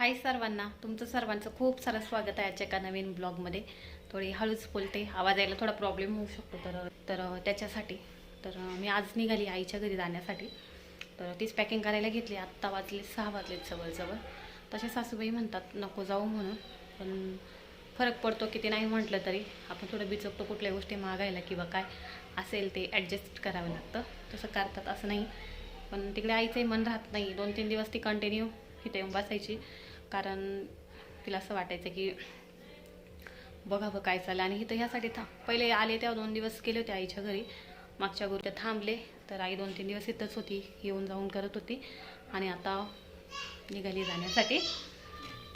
हाय सर्वांना तुमचं सर्वांचं खूप सारं स्वागत आहे आजच्या एका नवीन ब्लॉगमध्ये. थोडी हळूच बोलते आवाज यायला थोडा प्रॉब्लेम होऊ शकतो तर तर त्याच्यासाठी. तर मी आज निघाली आईच्या घरी जाण्यासाठी. तर तीच पॅकिंग करायला घेतली आत्ता वाजले सहा वाजलेत जवळजवळ. तसे सासूबाई म्हणतात नको जाऊ म्हणून. पण फरक पडतो की ते नाही म्हटलं तरी. आपण थोडं बिचकतो कुठल्या गोष्टी मागायला किंवा काय असेल ते ॲडजस्ट करावं लागतं. तसं करतात असं नाही. पण तिकडे आईचंही मन राहत नाही. दोन तीन दिवस ती कंटिन्यू इथे येऊन बसायची. कारण तिला असं वाटायचं की बघावं काय चाललं आणि इथं ह्यासाठी थांब पहिले आले तेव्हा दोन दिवस गेले होते आईच्या घरी. मागच्या गुरुच्या थांबले तर आई दोन तीन दिवस इथंच होती येऊन जाऊन करत होती. आणि आता निघाली जाण्यासाठी.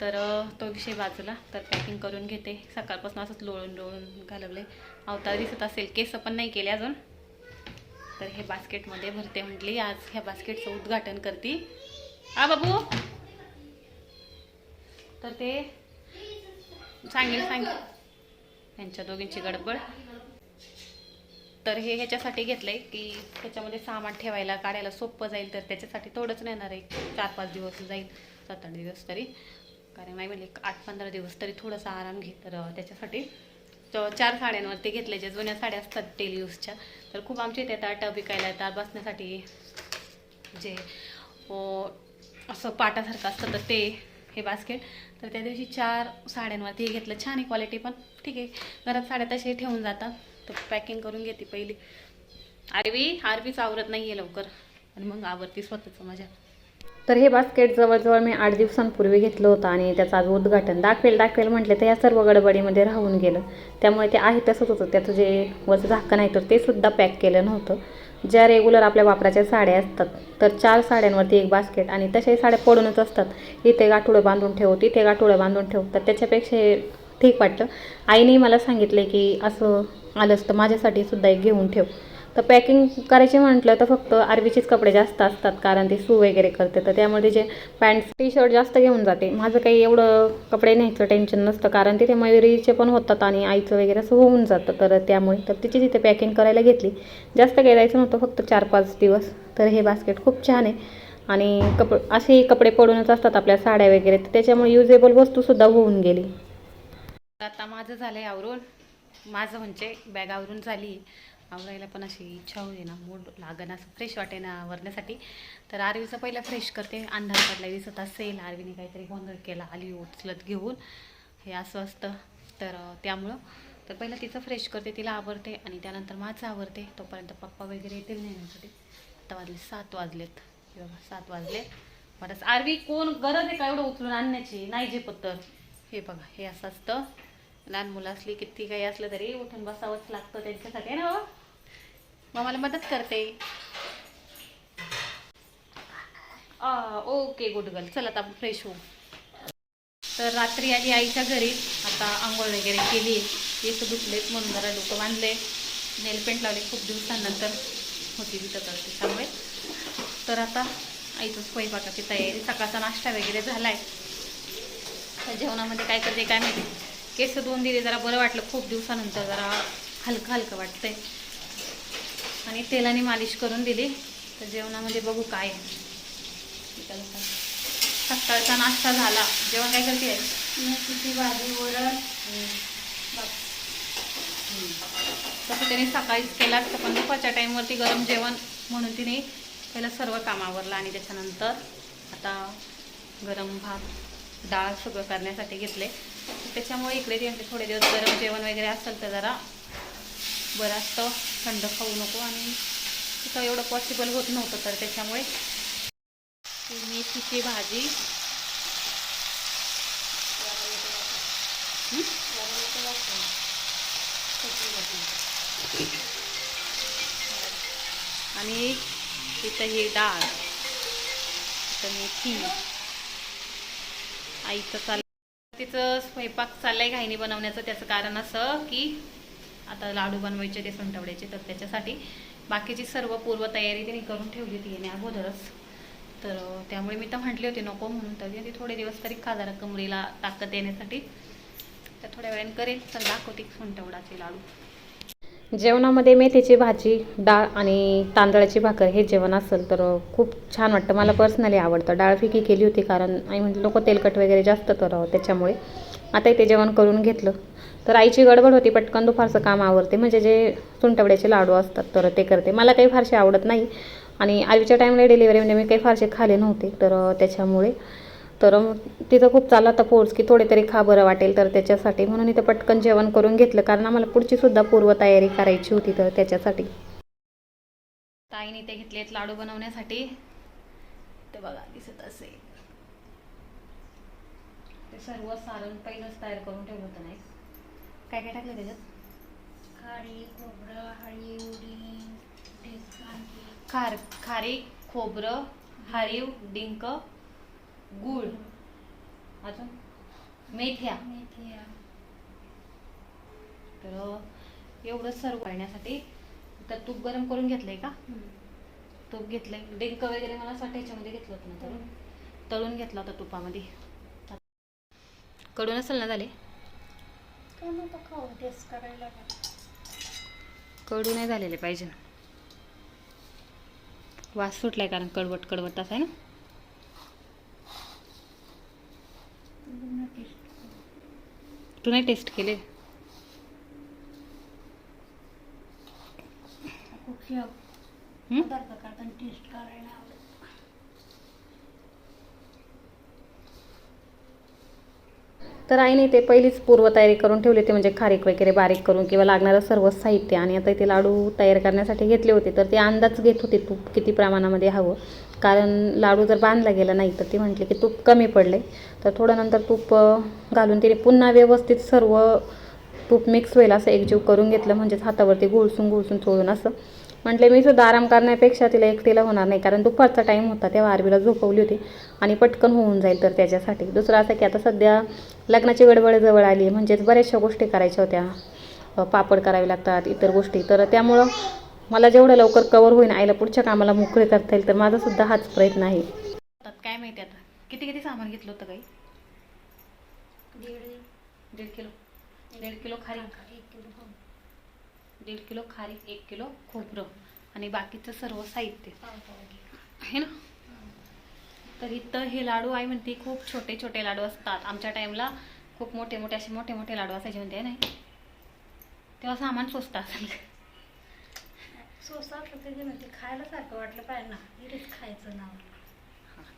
तर तो विषय बाजूला तर पॅकिंग करून घेते. सकाळपासून असंच लोळून लोळून घालवले अवतार दिसत असेल केस पण नाही केले अजून. तर हे बास्केटमध्ये भरते म्हटली आज ह्या बास्केटचं उद्घाटन करते. आ बाबू! तर ते सांगेल सांगेल. यांच्या दोघींची गडबड. तर हे ह्याच्यासाठी घेतलंय की त्याच्यामध्ये सामान ठेवायला काढायला सोपं जाईल तर त्याच्यासाठी थोडंच नेणार आहे. चार पाच दिवस जाईल सात आठ दिवस तरी. कारण नाही म्हणजे आठ पंधरा दिवस तरी थोडासा आराम घे. तर त्याच्यासाठी चार साड्यांवरती घेतल्या ज्या जुन्या साड्या असतात डेली यूजच्या. तर खूप आमच्या इथे येतात टब विकायला येतात बसण्यासाठी जे असं पाटासारखं असतं तर ते हे बास्केट. तर त्या दिवशी चार साड्यांवरती हे घेतलं. छान आहे क्वालिटी पण. ठीक आहे. घरात साड्या तसे ठेवून जातात. तर पॅकिंग करून घेते पहिली. आरवी आरवीच आवरत नाही आहे लवकर. आणि मग आवरती स्वतःचं माझ्या. तर हे बास्केट जवळजवळ मी आठ दिवसांपूर्वी घेतलं होतं आणि त्याचं आज उद्घाटन. दाखवेल दाखवेल म्हटले तर या सर्व गडबडीमध्ये राहून गेलं. त्यामुळे ते आहे तसंच होतं. त्याचं जे वचं झाकण आहे तर ते सुद्धा पॅक केलं नव्हतं. ज्या रेग्युलर आपल्या वापराच्या साड्या असतात तर चार साड्यांवरती एक बास्केट आणि तशाही साड्या पडूनच असतात. इथे गाठोडं बांधून ठेव तिथे गाठोडं बांधून ठेव. तर त्याच्यापेक्षा हे ठीक वाटतं. आईने मला सांगितले की असं आलंच तर माझ्यासाठी सुद्धा एक घेऊन ठेव. तर पॅकिंग करायचे म्हटलं तर फक्त आरवीचेच कपडे जास्त असतात कारण ते सू वगैरे करते. तर त्यामुळे जे पॅन्ट टी शर्ट जास्त घेऊन जाते. माझं काही एवढं कपडे न्यायचं टेन्शन नसतं कारण तिथे मयुरीचे पण होतात आणि आईचं वगैरे असं होऊन जातं. तर त्यामुळे तर तिची तिथे पॅकिंग करायला घेतली जास्त काही जायचं नव्हतं फक्त चार पाच दिवस. तर हे बास्केट खूप छान आहे. आणि कप असे कपडे पडूनच असतात आपल्या साड्या वगैरे. तर त्याच्यामुळे युजेबल वस्तूसुद्धा होऊन गेली. आता माझं झालं आहे आवरून. माझं म्हणजे बॅग आवरून झाली. आवरायला पण अशी इच्छा होते ना मूड लागण असं फ्रेश वाटे ना आवरण्यासाठी. तर आरवीचं पहिलं फ्रेश करते. अंधार पडला दिसत असेल. आरवीने काहीतरी गोंधळ केला आली उचलत घेऊन. हे असं असतं. तर त्यामुळं. तर पहिलं तिचं फ्रेश करते तिला आवरते आणि त्यानंतर माझं आवरते. तोपर्यंत पप्पा वगैरे येतील नेण्यासाठी. आता वाजले सात वाजलेत. हे बघा सात वाजले. बरंच आरवी कोण गरज आहे का एवढं उचलून आणण्याची? नाही जे पत्तर हे बघा हे असं असतं. लहान मुलं असली किती काही असलं तरी उठून बसावंच लागतं त्यांच्यासाठी ना हो? मग मला मदत करते. ओके गुड गर्ल चल आता आपण फ्रेश होऊ. तर रात्री आली आईच्या घरी. आता आंघोळ वगैरे केली. केस दुखलेत म्हणून जरा डोकं बांधले. नेल पेंट लावले खूप दिवसांनंतर. होती तिथं तर त्याच्यामुळे. तर आता आईचं स्वयंपाकाची तयारी. सकाळचा नाश्ता वगैरे झालाय. तर जेवणामध्ये काय करते काय माहिती? केस धुवून दिले जरा बरं वाटलं. खूप दिवसानंतर जरा हलकं हलकं वाटतंय. आणि तेलाने मालिश करून दिली. तर जेवणामध्ये बघू काय. सकाळचा नाश्ता झाला. जेवण काय करते? मेथीची भाजी वरण. तसं त्याने सकाळीच केला तर पण दुपारच्या टाईमवरती गरम जेवण म्हणून तिने पहिलं सर्व काम आवरलं आणि त्याच्यानंतर आता गरम भात डाळ सगळं करण्यासाठी घेतले. त्याच्यामुळे इकडे ते थोडे दिवस गरम जेवण वगैरे असेल तर जरा बरं असतं. थंड खाऊ नको आणि तिथं एवढं पॉसिबल होत नव्हतं तर त्याच्यामुळे मेथीची भाजी. आणि तिथं ही डाळ. तिथं मेथी. आईचं चाल तिचं स्वयंपाक चाललंय घाईने बनवण्याचं. त्याचं कारण असं की आता लाडू बनवायचे ते सुंटवड्याचे तर त्याच्यासाठी बाकीची सर्व पूर्वतयारी तिने करून ठेवली होती अगोदरच. तर त्यामुळे मी तर म्हटले होते नको म्हणून तर ती थोडे दिवस तरी खा जरा कमरीला ताकद येण्यासाठी तर थोड्या वेळाने करेल. तर दाखवते सुंटवडाचे लाडू. जेवणामध्ये मेथीची भाजी डाळ आणि तांदळाची भाकर हे जेवण असेल तर खूप छान वाटतं. मला पर्सनली आवडतं. डाळ फिकी केली होती कारण आई म्हणजे लोक तेलकट वगैरे जास्त तर त्याच्यामुळे. आता इथे जेवण करून घेतलं. तर आईची गडबड होती पटकन दुपारचं काम आवरते. म्हणजे जे सुंटवड्याचे लाडू असतात तर ते करते. मला काही फारसे आवडत नाही. आणि आईच्या टाईमला डिलिव्हरीमध्ये म्हणजे मी काही फारसे खाले नव्हते. तर त्याच्यामुळे. तर तिथं खूप चालला आता पोर्स की थोडे तरी खा बरं वाटेल तर त्याच्यासाठी. म्हणून इथं पटकन जेवण करून घेतलं. कारण आम्हाला पुढचीसुद्धा पूर्वतयारी करायची होती तर त्याच्यासाठी. ताईने ते घेतलेत लाडू बनवण्यासाठी. ते बघा दिसत असेल. ते सर्व सारण पहिलंच तयार करून ठेवलं होतं नाही काय काय टाकलं त्याच्यात? खारी खोबरं हळी खार खारी खोबरं हरीव डिंक गूळ. अजून? मेथ्या. मेथ्या. तर एवढं सर्व करण्यासाठी तर तूप गरम करून घेतलंय का? तूप घेतलंय. डिंक वगैरे मला असं ह्याच्यामध्ये घेतलं होतं ना तळून तळून घेतला होता तुपामध्ये. कडून असेल ना झाले? काय नव्हतं खाऊ टेस्ट करायला. कडू नाही झालेले पाहिजे वास सुटलाय कारण कडवट कडवट असा आहे ना. तू नाही टेस्ट केले टेस्ट करायला तर आईने ते पहिलीच पूर्वतयारी करून ठेवली होती म्हणजे खारीक वगैरे बारीक करून किंवा लागणारं सर्व साहित्य. आणि आता ते लाडू तयार करण्यासाठी घेतले होते तर ते अंदाज घेत होते तूप किती प्रमाणामध्ये हवं. कारण लाडू जर बांधला गेला नाही तर ती म्हटली की तूप कमी पडले. तर थोडं नंतर तूप घालून तिने पुन्हा व्यवस्थित सर्व तूप मिक्स होईल असं एकजीव करून घेतलं. म्हणजेच हातावरती गुळसून गुळसून चोळून असं. म्हटले मी सुद्धा आराम करण्यापेक्षा तिला एकटीला होणार नाही कारण दुपारचा टाईम होता तेव्हा आरबीला झोपवली होती आणि पटकन होऊन जाईल तर त्याच्यासाठी. दुसरं असं की आता सध्या लग्नाची गडबड जवळ आली आहे म्हणजेच बऱ्याचशा गोष्टी करायच्या होत्या. पापड करावे लागतात इतर गोष्टी. तर त्यामुळं मला जेवढं लवकर कवर होईल आईला पुढच्या कामाला मोकळे करता येईल तर माझा सुद्धा हाच प्रयत्न आहे. काय माहिती आता? किती किती सामान घेतलं होतं काही? दीड किलो. दीड किलो हो. दीड किलो खारी एक किलो खोबरं आणि बाकीचं सर्व साहित्य. आहे ना? तर इथं हे लाडू आई म्हणते खूप छोटे छोटे लाडू असतात. आमच्या टाईमला खूप मोठे मोठे असे मोठे मोठे लाडू असायचे म्हणते नाही? तेव्हा सामान स्वस्त असेल तरी म्हणते खायला सारखं वाटलं पाहिजे ना. खायचं नाव.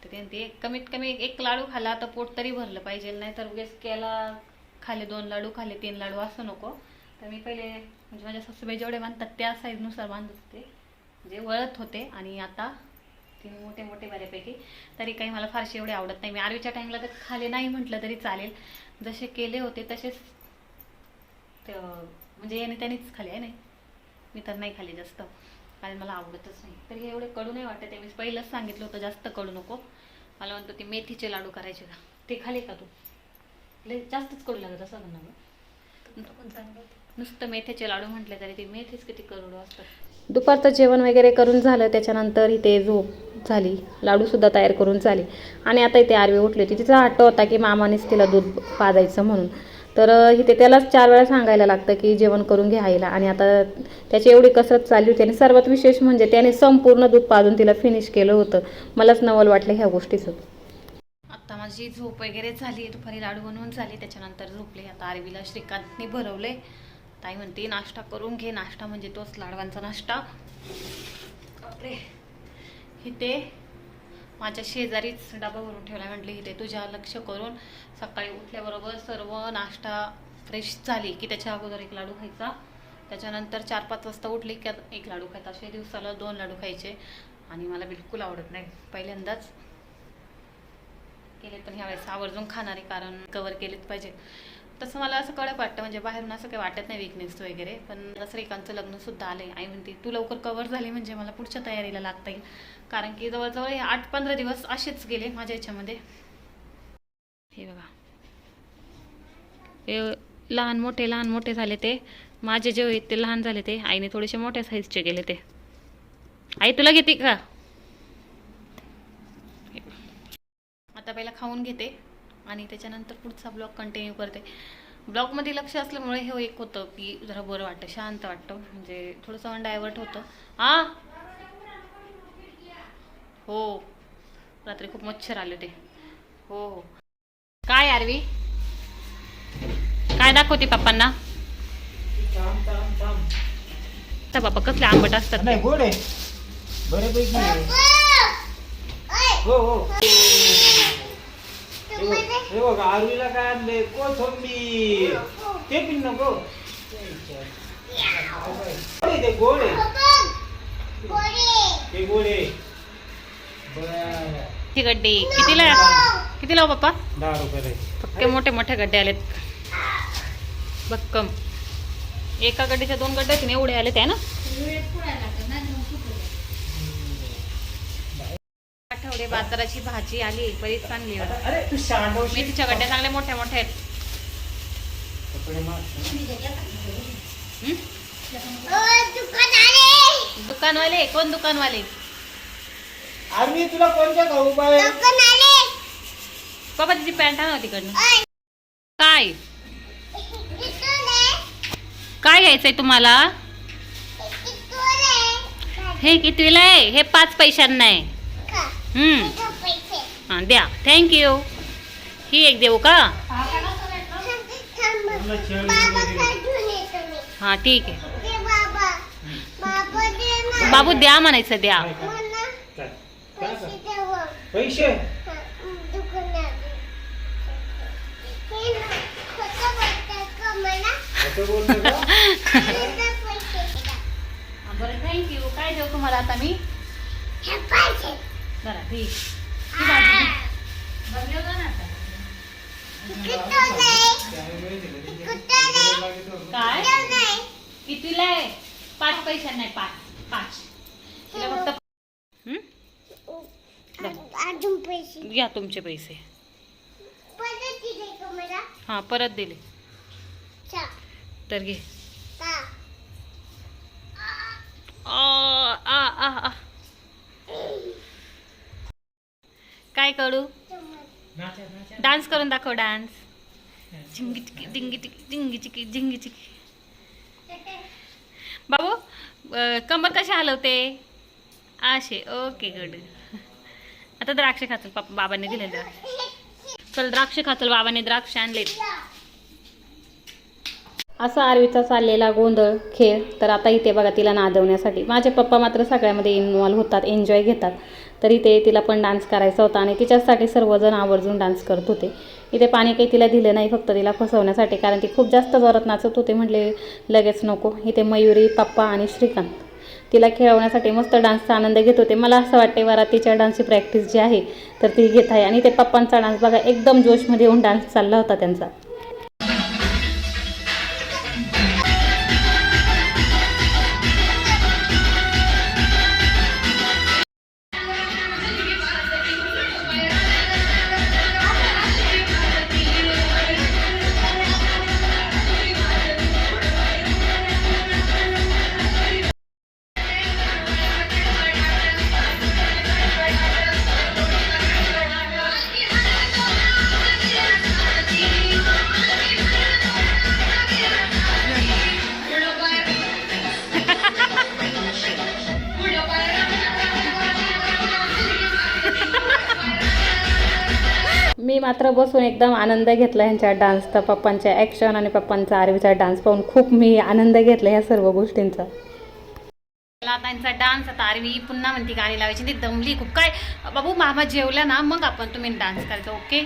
तर ते- कमीत कमी एक लाडू खाल्ला तर पोट तरी भरलं पाहिजे. नाही तर उगेच केला खाले दोन लाडू खाले तीन लाडू असं नको. तर मी पहिले म्हणजे माझ्या सासूबाई जेवढे बांधतात त्या साईजनुसार बांधत होते. म्हणजे वळत होते आणि आता ते मोठे मोठे बऱ्यापैकी. तरी काही मला फारसे एवढे आवडत नाही. मी आरवीच्या टाईमला तर खाले नाही म्हटलं तरी चालेल. जसे केले होते तसेच म्हणजे याने त्यानेच खाले आहे नाही मी तर नाही खाली जास्त कारण मला आवडतच नाही. तर हे एवढे कडू नाही वाटत आहे. मी पहिलंच सांगितलं होतं जास्त कडू नको. मला म्हणतो ते मेथीचे लाडू करायचे का? ते खाली का तू? लय जास्तच कडू लागत असं म्हणा नुसतं मेथीचे लाडू म्हटले तरी ते मेथीच किती कडू असतात. दुपारचं जेवण वगैरे करून झालं त्याच्यानंतर इथे झोप झाली. लाडूसुद्धा तयार करून झाले. आणि आता इथे आरवी उठली होती. तिचा हट्ट होता की मामानेच तिला दूध पाजायचं म्हणून. तर इथे त्यालाच चार वेळा सांगायला लागतं की जेवण करून घे आईला. आणि आता त्याची एवढी कसरत चालली होती आणि सर्वात विशेष म्हणजे त्याने संपूर्ण दूध पाजून तिला फिनिश केलं होतं. मलाच नवल वाटलं ह्या गोष्टीचं. आता माझी झोप वगैरे झाली. दुपारी लाडू बनवून झाली. त्याच्यानंतर झोपले. आता आरवीला श्रीकांतने भरवले. ताई म्हणते नाश्ता करून घे. नाश्ता म्हणजे तोच लाडवांचा नाश्ता. बापरे. इथे माझ्या शेजारीच डबा भरून ठेवला म्हटले. इथे तुझ्या लक्ष करून सकाळी उठल्याबरोबर सर्व नाश्ता फ्रेश झाली की त्याच्या अगोदर एक लाडू खायचा. त्याच्यानंतर चार पाच वाजता उठली की एक लाडू खायचा. असे दिवसाला दोन लाडू खायचे. आणि मला बिलकुल आवडत नाही. पहिल्यांदाच केले पण ह्यावेळेस आवर्जून खाणारे कारण कवर केलेच पाहिजे. तसं मला असं कळत वाटतं म्हणजे बाहेरून असं काही वाटत नाही विकनेस वगैरे. पण श्रीकांतचं लग्न सुद्धा आलंय. आई म्हणते तू लवकर कवर झाली म्हणजे मला पुढच्या तयारीला लागता येईल. कारण की जवळजवळ हे आठ पंधरा दिवस असेच गेले माझ्या याच्यामध्ये. हे बघा. हे लहान मोठे लहान मोठे झाले ते. माझे जे आहेत ते लहान झाले ते. आईने थोडेसे मोठ्या साईजचे गेले ते. आई तुला घेते का? आता पहिला खाऊन घेते. आणि त्याच्यानंतर पुढचा ब्लॉग कंटिन्यू करते. ब्लॉगमध्ये लक्ष असल्यामुळे हे एक होतं की जरा बरं वाटतं शांत वाटतं. म्हणजे थोडंसं मन डायव्हर्ट होतं. हा हो. रात्री खूप मच्छर आले ते. हो हो. काय आरवी? काय दाखवते पप्पांना? तर बाप्पा कसले आंबट असतात ते. नाही गोड आहे. हो हो. हे बघ- बघ आरवीला काय आणले कोथंबीर. ते पिन नको. आहे ते आहे ते आहे बरं. ती गड्डी? कितीला कितीला हो पप्पा? दहा रुपयाला आहे. पक्के मोठे मोठे गड्डे आलेत. भक्कम एका गड्डीच्या दोन गड्ड्यातून एवढे आले ते ना? आठवडे बाजाराची भाजी आली बरीच चांगली मेथीच्या गड्ड्या चांगल्या मोठ्या मोठ्या आहेत. हं? दुकानवाले! कोण दुकानवाले? आरवी तुला कोणत्या खाऊ पाहिजे? बाबा तिची पॅन्ट आणा तिकडनं. काय? काय घ्यायचंय तुम्हाला? हे कितवीला आहे? हे पाच पैशांना आहे. हा द्या. थँक्यू ही एक देऊ का? हा ठीक आहे. बाबू द्या म्हणायचं द्या? पैसे. असं बोलतो का? बरं थँक्यू काय देऊ तुम्हाला आता मी? ठीक. काय कितीला आहे? पाच पैशांना आहे पाच. पाच. तिला फक्त हं? अजून पैसे. घ्या तुमचे पैसे. हा परत दिले. चा. तर घे. आ, आ, आ. काय करू? डान्स करून दाखव डान्स झिंगी चिकी झिंगी चिकी झिंगी चिकी झिंगी चिकी. बाबू कंबर कशी हलवते? असे. ओके गुड आता द्राक्ष खाचल पापा बाबांनी दिले द्राक्ष चल द्राक्ष खाचल बाबांनी द्राक्ष आणलेत. असा आरवीचा चाललेला गोंधळ खेळ तर आता इथे बघा तिला नादवण्यासाठी. माझे पप्पा मात्र सगळ्यामध्ये इन्वॉल्व्ह होतात एन्जॉय घेतात. तरी ते तिला पण डान्स करायचा होता आणि तिच्यासाठी सर्वजण आवर्जून डान्स करत होते. इथे पाणी काही तिला दिलं नाही फक्त तिला फसवण्यासाठी कारण ती खूप जास्त जोरात नाचत होते म्हटले लगेच नको. इथे मयुरी पप्पा आणि श्रीकांत. तिला खेळवण्यासाठी मस्त डान्सचा आनंद घेत होते. मला असं वाटते वरातीच्या डान्सची प्रॅक्टिस जी आहे तर ती घेत आहे. आणि ते पप्पांचा डान्स बघा एकदम जोशमध्ये येऊन डान्स चालला होता त्यांचा. मात्र बसून एकदम आनंद घेतला ह्यांच्या डान्सचा पप्पांच्या ॲक्शन आणि पप्पांचा आरवीचा डान्स पाहून खूप मी आनंद घेतला ह्या सर्व गोष्टींचा. मला त्यांचा डान्स आता आरवी पुन्हा म्हणते गाणी लावायची. ती दमली खूप. काय बाबू मामा जेवल्या ना मग आपण तुम्ही डान्स करायचा ओके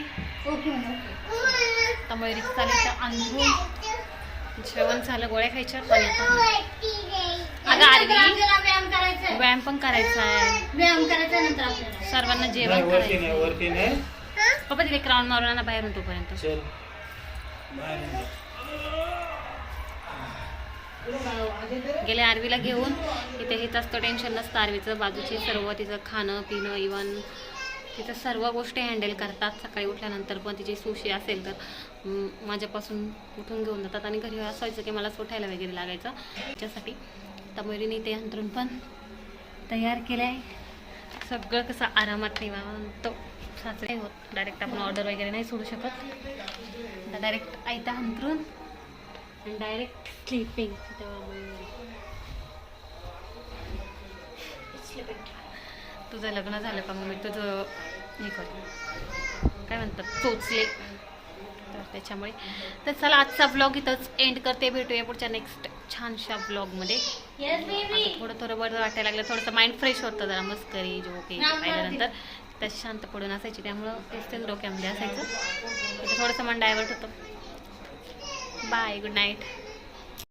ओके आता मयुरी चालेल तर अंघोळ. जेवण झालं गोळ्या खायच्या पण आता. अगं आरवी व्यायाम करायचा व्यायाम पण करायचा आहे. व्यायाम करायचा नंतर आपल्याला. सर्वांना जेवण वरती करायचं. नाही वरती नाही. पप्पा तिथे क्राऊन मारून ना बाहेरून तोपर्यंत चल. गेल्या आरवीला घेऊन इथे हेच असतं टेन्शन नसतं आरवीचं बाजूचे सर्व तिचं खाणं पिणं इवन तिचं सर्व गोष्टी हँडल करतात सकाळी उठल्यानंतर पण तिची सुशी असेल तर माझ्यापासून उठून घेऊन जातात आणि घरी असं व्हायचं की मलाच उठायला वगैरे लागायचं. त्याच्यासाठी तमरीने ते अंतरून पण तयार केलं आहे सगळं कसं आरामात निवांत. सासरे नाही होत. डायरेक्ट आपण ऑर्डर वगैरे नाही सोडू शकत. डायरेक्ट आयता अंतरून आणि डायरेक्ट स्लीपिंग तुझं लग्न झालं का मग? मी तुझं हे करतो काय म्हणतात? चोचले तर त्याच्यामुळे. तर चला आजचा ब्लॉग इथंच एंड करते. भेटूया पुढच्या नेक्स्ट छानशा ब्लॉगमध्ये थोडं थोडं बरं वाटायला लागलं. थोडंसं माइंड फ्रेश होतं जरा. मस्करी जो काही पाहिल्यानंतर. त्याची शांत पडून असायची त्यामुळं तेच डोक्यामध्ये असायचं. इथं थोडंसं मन डायवर्ट होतं. Bye good night